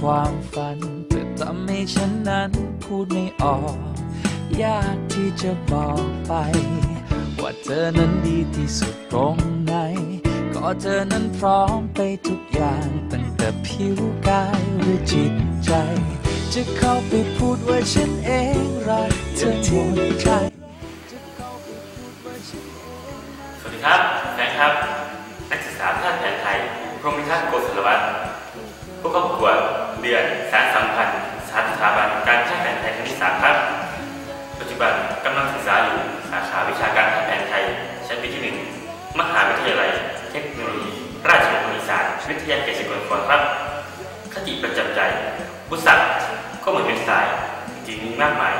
ความฝันแต่ทำให้ฉันนั้นพูดไม่ออก ยากที่จะบอกไป ว่าเธอนั้นดีที่สุดตรงไหนก็เธอนั้นพร้อมไปทุกอย่างตั้งแต่ผิวกายหรือจิตใจ จะเข้าไปพูดว่าฉันเองรักเธอหมดใจสวัสดีครับแฟนครับ นักศึกษาแพทย์แผนไทย พรหมิทักษ์โกศลวัฒน์ผู้เข้าประกวด ดือนสารสัมพันธ์สาถาบันการแพทย์แผนไทยครั้งที่สามครับ ปัจจุบันกำลังศึกษาอยู่สาขาวิชาการแพทย์แผนไทย ชั้นปีที่หนึ่งมหาวิทยาลัย เทคโนโลยี ราชมงคลอีสานวิทยาเขตสกรครับ คติประจำใจบุษักก็เหมือนเป็นสายจริงมีมากมาย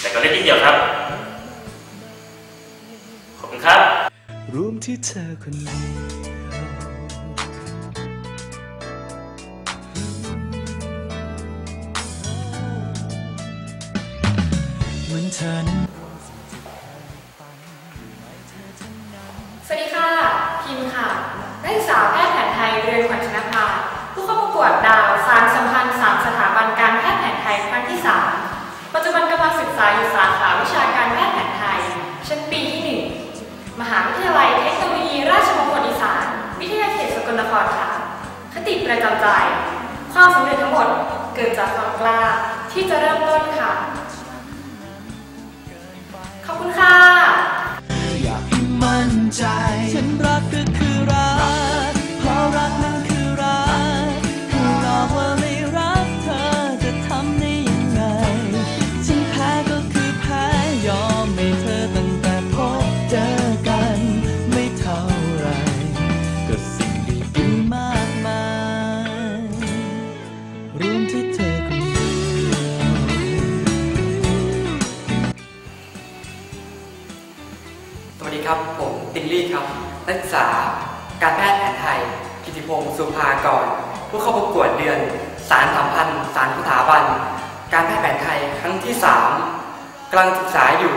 แต่ก็เล็กนิดเดียวครับ ขอบคุณครับ รวมที่เธอคนเดียว เธอนั้นสวัสดีค่ะ พิมพ์ค่ะ นักศึกษาแพทย์แผนไทยเรือนขวัญชนภาผู้เข้าประกวดดาวสารสัมพันธ์สามสถาบันการแพทย์แผนไทยครั้งที่ 3 ปัจจุบันกำลังศึกษาอยู่สาขาวิชาการแพทย์แผนไทย ชั้นปีที่ 1 มหาวิทยาลัยเทคโนโลยีราชมงคลอีสาน วิทยาเขตสกลนครค่ะ คติประจำใจ ความสำเร็จทั้งหมดเกิดจากความกล้าที่จะเริ่มต้นค่ะ ครับ ผมติงลี่ครับ นักศึกษา การแพทย์แผนไทย กิติพงศ์สุภากร ผู้เข้าประกวดเดือน สารสัมพันธ์สารสถาบัน การแพทย์แผนไทยครั้งที่ 3กำลังศึกษาอยู่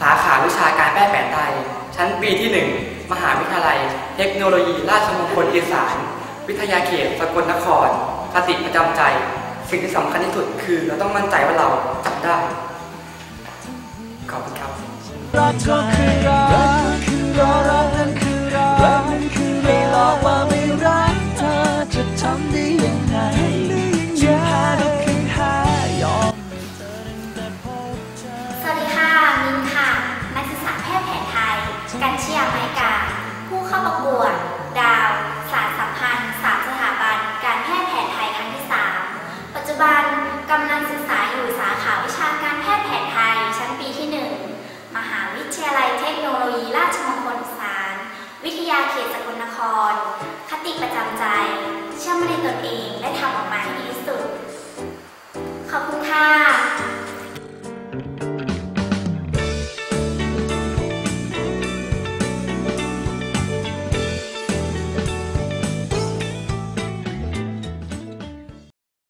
สาขาวิชาการแพทย์แผนไทย ชั้นปีที่ 1 มหาวิทยาลัย เทคโนโลยี ราชมงคลอีสาน วิทยาเขตสกลนครคติประจำใจ สิ่งที่สำคัญที่สุดคือเราต้องมั่นใจว่าเราจับได้ขอบคุณครับ รักก็คือรักคือรักรักนั้นคือรักรักนั้นคือไม่หลอกว่าไม่รักเธอจะทำได้ยังไงก็คือแพ้ยอมสวัสดีค่ะมินค่ะนักศึกษาแพทย์แผนไทย กันเชียไมกาผู้เข้าประกวด ดาวสารสัมพันธ์สามสถาบัน การแพทย์แผนไทยครั้งที่ 3 ปัจจุบันกำลัง ค่ะ